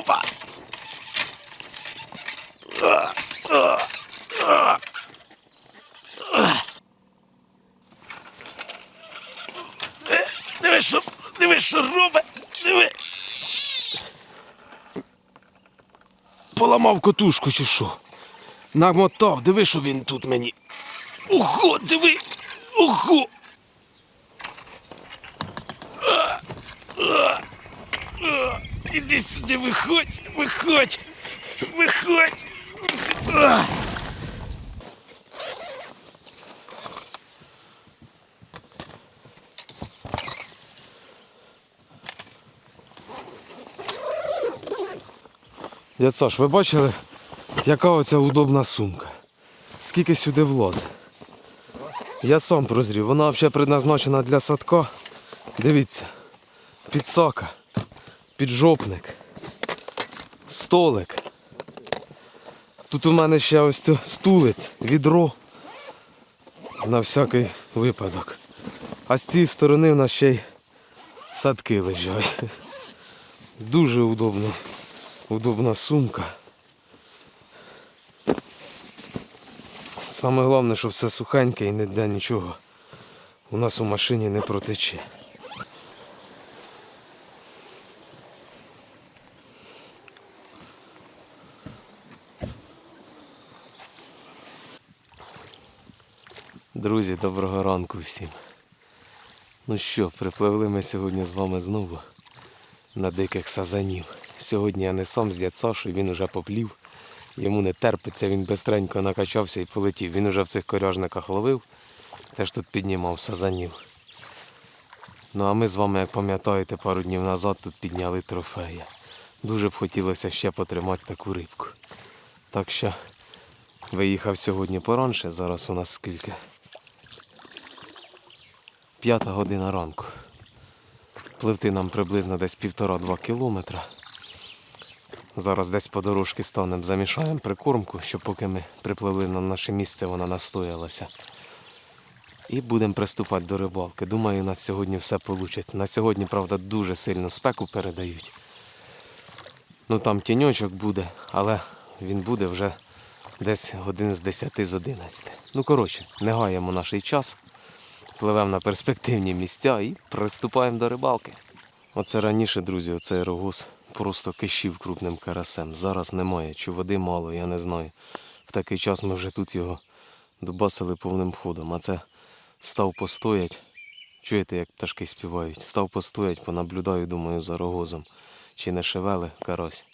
Опа! Диви, що, диви, що робить, диви. Поламав котушку чи що? Намотав, диви, що він тут мені. Ого, диви! Ого! А, а, а. Сюди, виходь, виходь, виходь. А. Дядь Саш, ви бачили, яка оця удобна сумка? Скільки сюди влазить? Я сам прозрів, вона взагалі предназначена для садка. Дивіться, підсака, піджопник, столик. Тут у мене ще ось цю стулець, відро на всякий випадок. А з цієї сторони в нас ще й садки лежать. Дуже удобно, удобна сумка. Саме головне, щоб все сухеньке і ніде нічого у нас у машині не протече. Друзі, доброго ранку всім. Ну що, припливли ми сьогодні з вами знову на диких сазанів. Сьогодні я не сам з дядь Сашою, він уже поплів. Йому не терпиться, він бистренько накачався і полетів. Він уже в цих коряжниках ловив, теж тут піднімав сазанів. Ну а ми з вами, як пам'ятаєте, пару днів назад тут підняли трофеї. Дуже б хотілося ще потримати таку рибку. Так що виїхав сьогодні поранше, зараз у нас скільки? П'ята година ранку. Пливти нам приблизно десь півтора-два кілометра. Зараз десь по дорожці станемо, замішаємо прикормку, щоб поки ми припливли на наше місце, вона настоялася. І будемо приступати до рибалки. Думаю, у нас сьогодні все вийде. На сьогодні, правда, дуже сильно спеку передають. Ну там тіньочок буде, але він буде вже десь годин з 10 з 11. Ну, коротше, не гаємо наш час, пливемо на перспективні місця і приступаємо до рибалки. Оце раніше, друзі, оцей рогоз просто кишів крупним карасем. Зараз немає, чи води мало, я не знаю. В такий час ми вже тут його добасили повним ходом. А це став постоять. Чуєте, як пташки співають? Став постоять, понаблюдаю, думаю, за рогозом. Чи не шевели карась.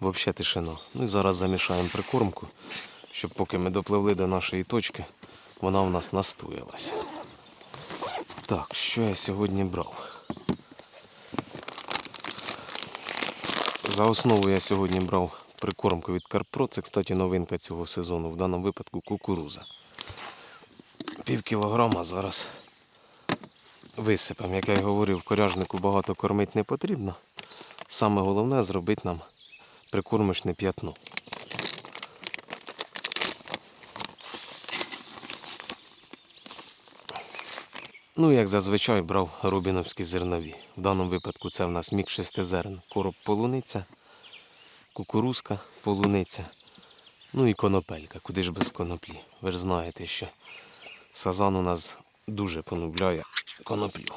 Взагалі тишина. Ну і зараз замішаємо прикормку, щоб поки ми допливли до нашої точки, вона у нас настоялася. Так, що я сьогодні брав? За основу я сьогодні брав прикормку від Карпро. Це, кстати, новинка цього сезону. В даному випадку кукуруза. Пів кілограма зараз висипемо. Як я й говорив, коряжнику багато кормити не потрібно. Саме головне зробити нам прикормочне п'ятно. Ну, як зазвичай брав рубіновські зернові. В даному випадку це в нас мік шестизерн, короб полуниця, кукурузка, полуниця, ну і конопелька, куди ж без коноплі. Ви ж знаєте, що сазан у нас дуже понубляє коноплю.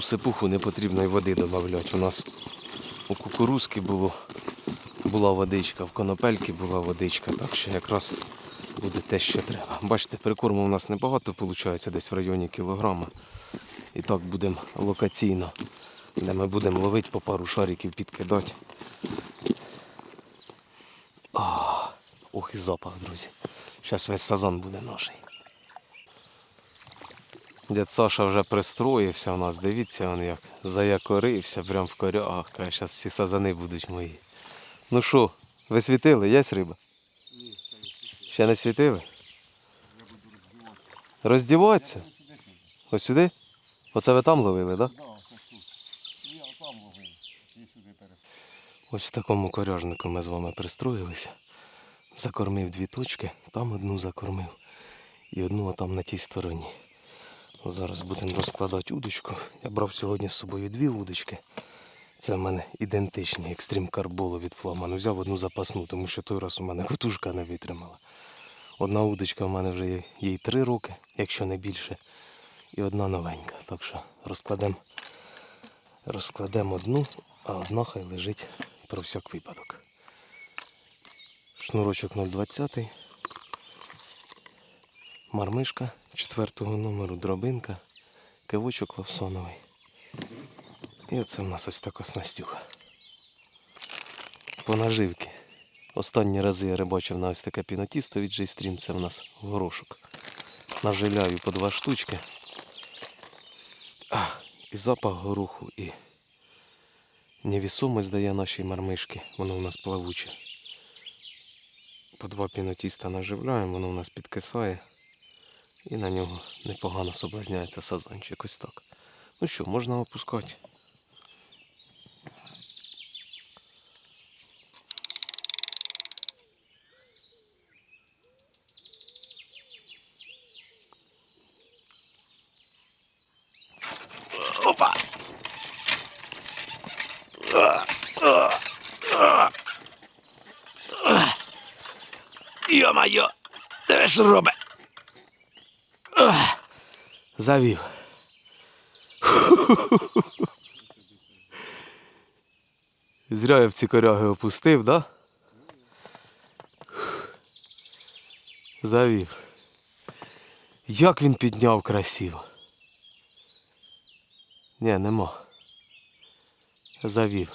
У сипуху не потрібно й води додавати. У нас у кукурузки було, була водичка, в конопельки була водичка, так що якраз буде те, що треба. Бачите, прикорму у нас небагато виходить, десь в районі кілограма. І так будемо локаційно, де ми будемо ловити по пару шариків підкидати. Ох і запах, друзі. Зараз весь сазан буде наший. Дядь Саша вже пристроївся у нас, дивіться, він як заякорився прям в корях. Каже, зараз всі сазани будуть мої. Ну що, ви світили? Є риба? Ні, Ще не світили? Я буду Роздіватися? Ось сюди? Оце ви там ловили, так? Ось в такому коряжнику ми з вами пристроїлися. Закормив дві точки, там одну закормив і одну там на тій стороні. Зараз будемо розкладати удочку. Я брав сьогодні з собою дві удочки. Це в мене ідентичні екстрім карболу від фламану. Взяв одну запасну, тому що той раз у мене котушка не витримала. Одна удочка в мене вже їй три роки, якщо не більше. І одна новенька. Так що розкладемо розкладемо одну, а одна хай лежить про всяк випадок. Шнурочок 020, мармишка четвертого номеру, дробинка, кивочок лавсоновий. І оце в нас ось така снастюха. По наживки. Останні рази я рибачив на ось таке пінотісто від J-Stream, це в нас горошок. Нажиляю по два штучки. А, і запах гороху, і невісомість дає нашій мармишки. Воно у нас плавуче. По два пінотіста наживляємо, воно у нас підкисає. І на нього непогано соблазняється сазанчик. Ось так. Ну що, можна опускати. Опа! Йо-майо! Диви, що робить? Завів. Зря я в ці коряги опустив, да? Завів. Як він підняв красиво. Ні, нема. Завів.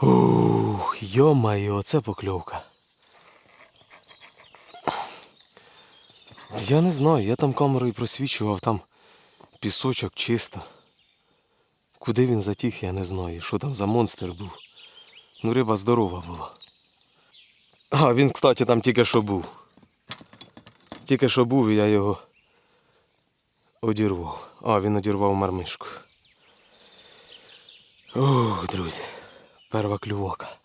Ух, йо-моє, оце покльовка. Я не знаю, я там камерою просвічував, там пісочок чисто. Куди він затіг, я не знаю. Що там за монстр був. Ну, риба здорова була. А, він, кстати, там тільки що був. Тільки що був, і я його одірвав. А, він одірвав мармишку. Ох, друзі, перва клювака.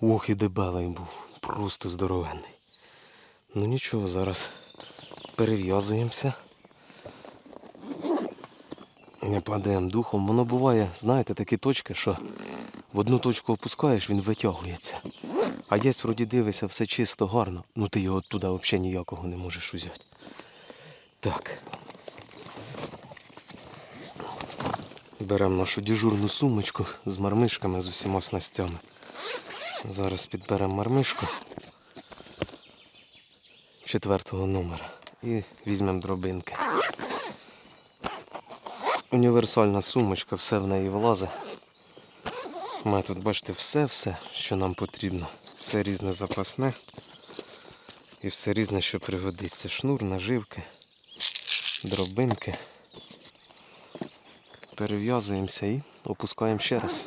Ох, і дебелий був. Просто здоровенний. Ну нічого, зараз перев'язуємося. Не падаємо духом. Воно буває, знаєте, такі точки, що в одну точку опускаєш, він витягується. А є, вроді дивишся, все чисто, гарно. Ну ти його туди взагалі ніякого не можеш узяти. Так. Беремо нашу дежурну сумочку з мармишками, з усіма снастями. Зараз підберемо мармишку четвертого номера і візьмемо дробинки. Універсальна сумочка, все в неї влазить. Мене тут, бачите, все-все, що нам потрібно. Все різне запасне. І все різне, що пригодиться. Шнур, наживки, дробинки. Перев'язуємося і опускаємо ще раз.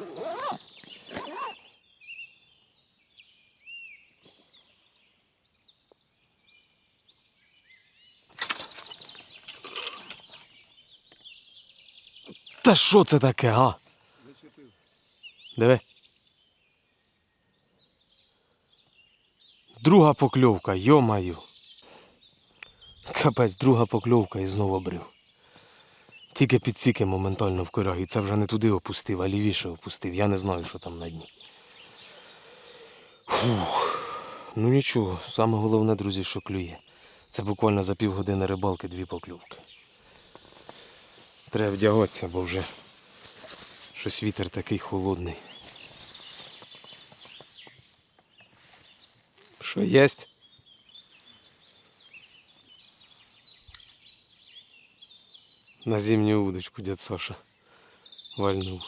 Та що це таке, а? Диви. Друга покльовка, йо-маю. Капець, друга покльовка і знову брив. Тільки підсіки моментально в корягі. Це вже не туди опустив, а лівіше опустив. Я не знаю, що там на дні. Фух. Ну нічого, саме головне, друзі, що клює. Це буквально за півгодини рибалки дві покльовки. Треба вдягатися, бо вже щось вітер такий холодний. Що єсть? На зимню удочку дед Саша вальнув.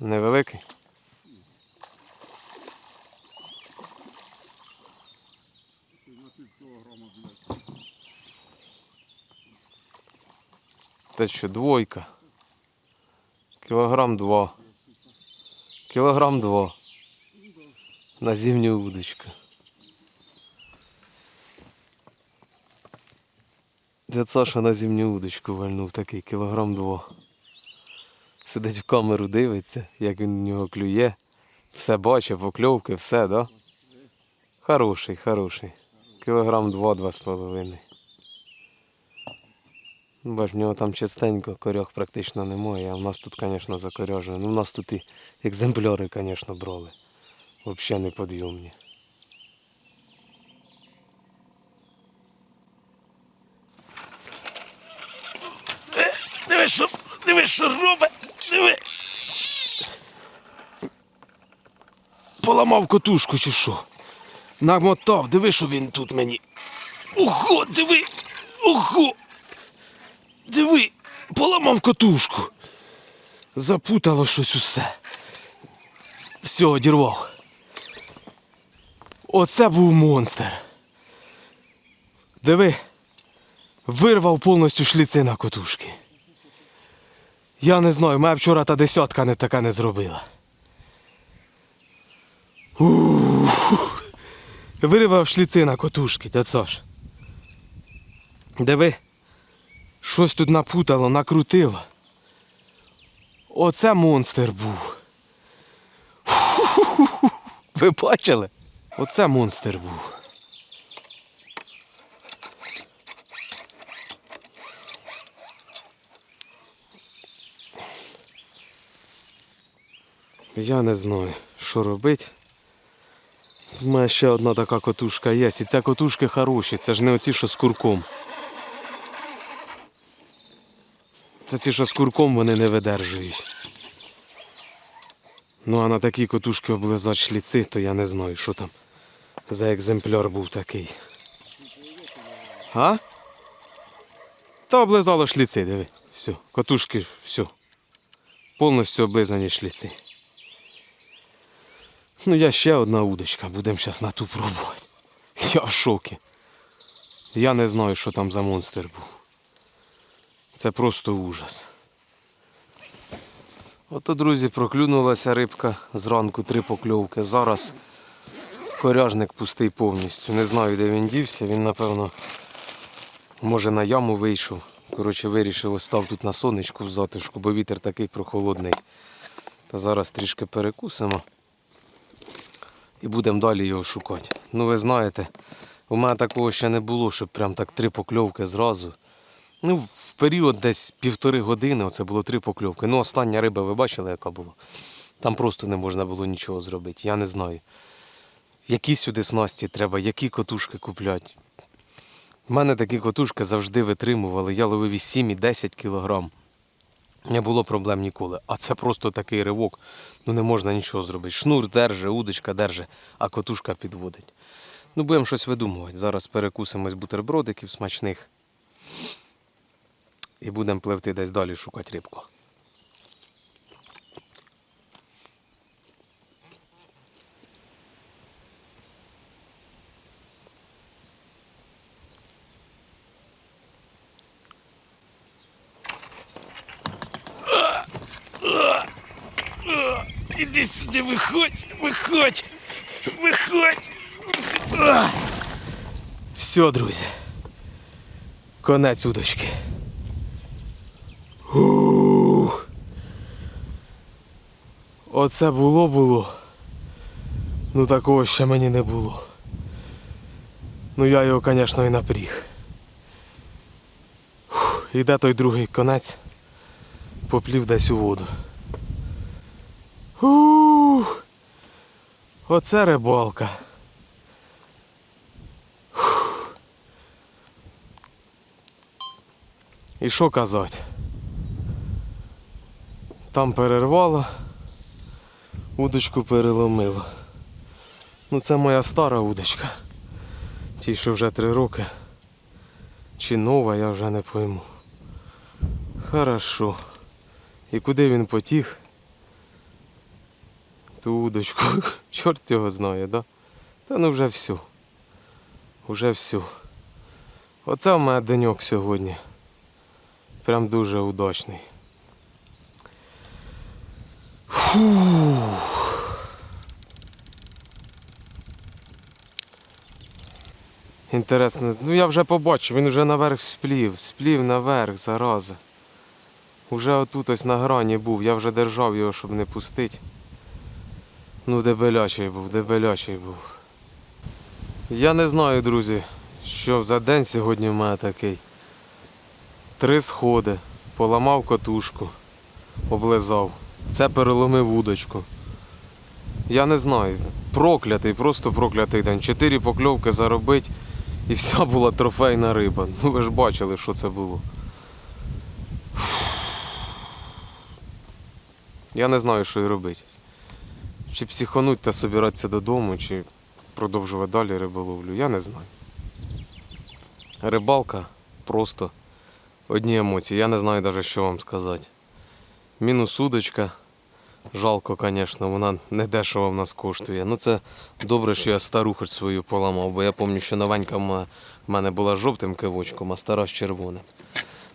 Невеликий. Та що, двойка. Кілограм два. Кілограм два. На зимню удочку. Дядь Саша на зимню удочку вальнув такий кілограм два. Сидить в камеру, дивиться, як він в нього клює. Все бачить, покльовки, все, да? Хороший, хороший. Кілограм два, два з половиною. Ну, Бач, в нього там частенько корьох практично немає, а в нас тут, звісно, закоряжено. Ну, в нас тут і екземпляри, звісно, брали. Взагалі неподйомні. Диви, що, диви, що робить! Диви! Поламав котушку чи що? Намотав, диви, що він тут мені. Ого, диви! Ого! Диви, поламав котушку. Запутало щось усе. Все, одірвав. Оце був монстр. Диви, вирвав повністю шліцина котушки. Я не знаю, мене вчора та десятка не така не зробила. Ух. Вирвав шліцина котушки, дядь Саш. Диви. Щось тут напутало, накрутило. Оце монстр був. Ви бачили? Оце монстр був. Я не знаю, що робити. У мене ще одна така котушка є. І ця котушки хороші, це ж не оці, що з курком. Це ці, що з курком вони не видержують. Ну а на такі котушки облизати шліци, то я не знаю, що там за екземпляр був такий. А? Та облизало шліци, диви. Все, котушки, все. Повністю облизані шліци. Ну, я ще одна удочка, будемо зараз на ту пробувати. Я в шокі. Я не знаю, що там за монстр був. Це просто ужас. Ото, друзі, проклюнулася рибка зранку три покльовки. Зараз коряжник пустий повністю. Не знаю, де він дівся. Він, напевно, може на яму вийшов. Коротше, вирішив остав тут на сонечку в затишку, бо вітер такий прохолодний. Та зараз трішки перекусимо і будемо далі його шукати. Ну, ви знаєте, у мене такого ще не було, щоб прям так три покльовки зразу. Ну, в період десь півтори години оце було три покльовки. Ну, остання риба, ви бачили, яка була? Там просто не можна було нічого зробити. Я не знаю. Які сюди снасті треба, які котушки купляти. У мене такі котушки завжди витримували. Я ловив і 7 і 10 кілограм. Не було проблем ніколи. А це просто такий ривок. Ну не можна нічого зробити. Шнур держи, удочка держи, а котушка підводить. Ну, будемо щось видумувати. Зараз перекусимось бутербродиків смачних. І будемо пливти десь далі шукати рибку. Іди сюди, виходь, виходь, виходь. Все, друзі. Конець удочки. Ух. Оце було було. Ну такого ще мені не було. Ну я його, звісно, і напріг. Фух, І де той другий конець поплів десь у воду. Ух. Оце рибалка. І що казати? Там перервало, удочку переломило. Ну це моя стара удочка. Ті, що вже три роки. Чи нова, я вже не пойму. Хорошо. І куди він потіг? Ту удочку. Чорт його знає, да? Та ну вже все. Уже все. Оце в мене деньок сьогодні. Прям дуже удачний. Інтересно, ну я вже побачив, він вже наверх сплів, сплів наверх, зараза. Уже отут ось на грані був, я вже держав його, щоб не пустити. Ну, дебелячий був, дебелячий був. Я не знаю, друзі, що за день сьогодні в мене такий. Три сходи, поламав котушку, облизав. Це переломив вудочку. Я не знаю. Проклятий, просто проклятий день. Чотири покльовки заробить і вся була трофейна риба. Ну ви ж бачили, що це було. Я не знаю, що і робити. Чи психануть та собиратися додому, чи продовжувати далі риболовлю, я не знаю. Рибалка просто одні емоції. Я не знаю навіть, що вам сказати. Мінус удочка. Жалко, звісно, вона не дешево в нас коштує. Ну це добре, що я стару хоч свою поламав, бо я пам'ятаю, що новенька в мене була жовтим кивочком, а стара з червоним.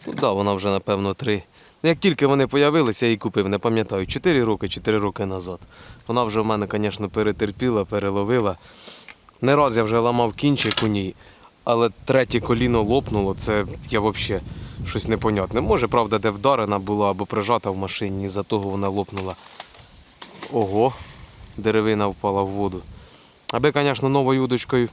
Ну так, да, вона вже, напевно, три. Як тільки вони з'явилися, я її купив, не пам'ятаю, 4 роки, 4 роки назад. Вона вже в мене, звісно, перетерпіла, переловила. Не раз я вже ламав кінчик у ній, але третє коліно лопнуло, це я взагалі щось непонятне. Може, правда, де вдарена була або прижата в машині, із-за того вона лопнула. Ого, деревина впала в воду. Аби, звісно, новою удочкою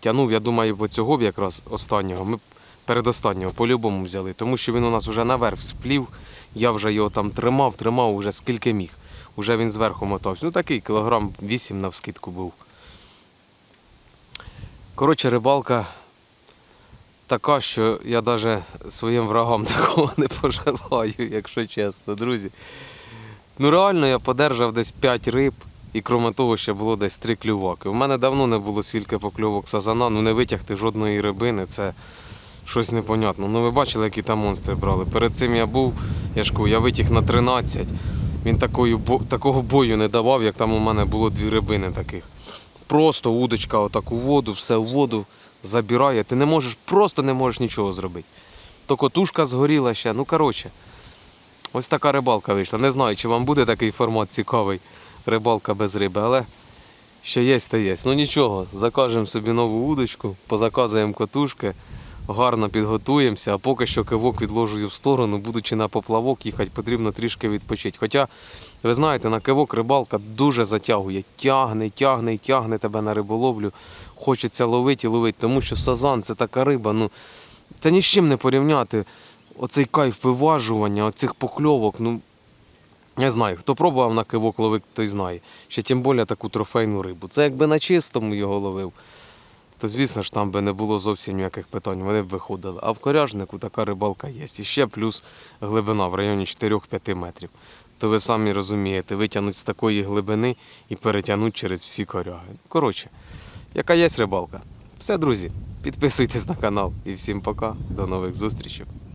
тягнув, я думаю, бо цього б якраз останнього. Ми передостаннього по-любому взяли, тому що він у нас вже наверх сплів. Я вже його там тримав, тримав уже скільки міг. Уже він зверху мотався. Ну такий кілограм 8 навскидку був. Коротше, рибалка така, що я навіть своїм врагам такого не пожелаю, якщо чесно, друзі. Ну реально я подержав десь 5 риб, і крім того, ще було десь 3 клюваки. У мене давно не було скільки покльовок сазана, ну не витягти жодної рибини, це щось непонятно. Ну ви бачили, які там монстри брали. Перед цим я був, я ж кажу, я витяг на 13. Він такої, бо- такого бою не давав, як там у мене було дві рибини таких. Просто удочка отак у воду, все в воду забирає. Ти не можеш, просто не можеш нічого зробити. То котушка згоріла ще. Ну коротше, ось така рибалка вийшла. Не знаю, чи вам буде такий формат цікавий. Рибалка без риби, але що є, то є. Ну нічого, закажемо собі нову удочку, позаказуємо котушки, гарно підготуємося, а поки що кивок відложую в сторону, будучи на поплавок, їхати потрібно трішки відпочити. Хоча, ви знаєте, на кивок рибалка дуже затягує. Тягне, тягне тягне тебе на риболовлю. Хочеться ловити і ловити, тому що сазан це така риба. ну Це ні з чим не порівняти. Оцей кайф виважування, оцих покльовок. ну не знаю, хто пробував на кивок ловити, той знає. Ще тим більше таку трофейну рибу. Це якби на чистому його ловив, то звісно ж там би не було зовсім ніяких питань, вони б виходили. А в коряжнику така рибалка є. І ще плюс глибина в районі 4-5 метрів. То ви самі розумієте, витягнуть з такої глибини і перетягнуть через всі коряги. Коротше, яка є рибалка. Все, друзі, підписуйтесь на канал і всім пока. До нових зустрічей.